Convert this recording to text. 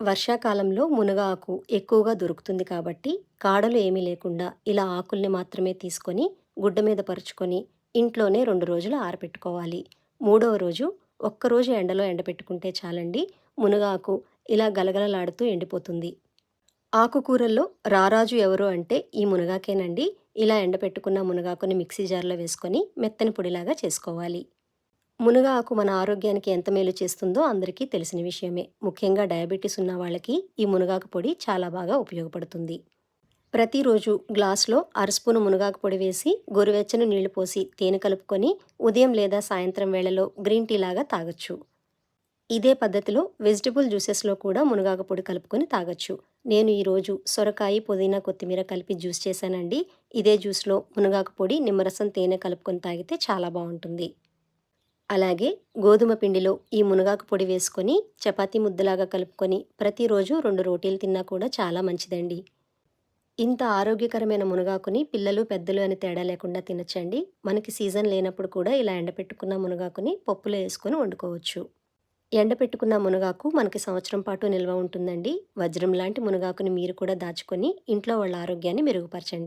వర్షాకాలంలో మునగ ఆకు ఎక్కువగా దొరుకుతుంది కాబట్టి కాడలు ఏమీ లేకుండా ఇలా ఆకుల్ని మాత్రమే తీసుకొని గుడ్డ మీద పరుచుకొని ఇంట్లోనే రెండు రోజులు ఆరబెట్టుకోవాలి మూడవ రోజు ఒక్కరోజు ఎండలో ఎండబెట్టుకుంటే చాలండి మునగాకు ఇలా గలగలలాడుతూ ఎండిపోతుంది. ఆకుకూరల్లో రారాజు ఎవరు అంటే ఈ మునగాకేనండి. ఇలా ఎండపెట్టుకున్న మునగాకుని మిక్సీ జార్లో వేసుకొని మెత్తని పొడిలాగా చేసుకోవాలి. మునగ ఆకు మన ఆరోగ్యానికి ఎంత మేలు చేస్తుందో అందరికీ తెలిసిన విషయమే. ముఖ్యంగా డయాబెటీస్ ఉన్న వాళ్ళకి ఈ మునగాకు పొడి చాలా బాగా ఉపయోగపడుతుంది. ప్రతిరోజు గ్లాస్లో అరస్పూను మునగాకు పొడి వేసి గోరువెచ్చని నీళ్ళు పోసి తేనె కలుపుకొని ఉదయం లేదా సాయంత్రం వేళలో గ్రీన్ టీ లాగా తాగొచ్చు. ఇదే పద్ధతిలో వెజిటబుల్ జ్యూసెస్లో కూడా మునగాకు పొడి కలుపుకొని తాగొచ్చు. నేను ఈరోజు సొరకాయ పుదీనా కొత్తిమీర కలిపి జ్యూస్ చేశానండి. ఇదే జ్యూస్లో మునగాకు పొడి నిమ్మరసం తేనె కలుపుకొని తాగితే చాలా బాగుంటుంది. అలాగే గోధుమ పిండిలో ఈ మునగాకు పొడి వేసుకొని చపాతీ ముద్దలాగా కలుపుకొని ప్రతిరోజు రెండు రోటీలు తిన్నా కూడా చాలా మంచిదండి. ఇంత ఆరోగ్యకరమైన మునగాకుని పిల్లలు పెద్దలు అని తేడా లేకుండా తినచ్చండి. మనకి సీజన్ లేనప్పుడు కూడా ఇలా ఎండపెట్టుకున్న మునగాకుని పప్పులో వేసుకొని వండుకోవచ్చు. ఎండపెట్టుకున్న మునగాకు మనకి సంవత్సరం పాటు నిల్వ ఉంటుందండి. వజ్రం లాంటి మునగాకుని మీరు కూడా దాచుకొని ఇంట్లో వాళ్ళ ఆరోగ్యాన్ని మెరుగుపరచండి.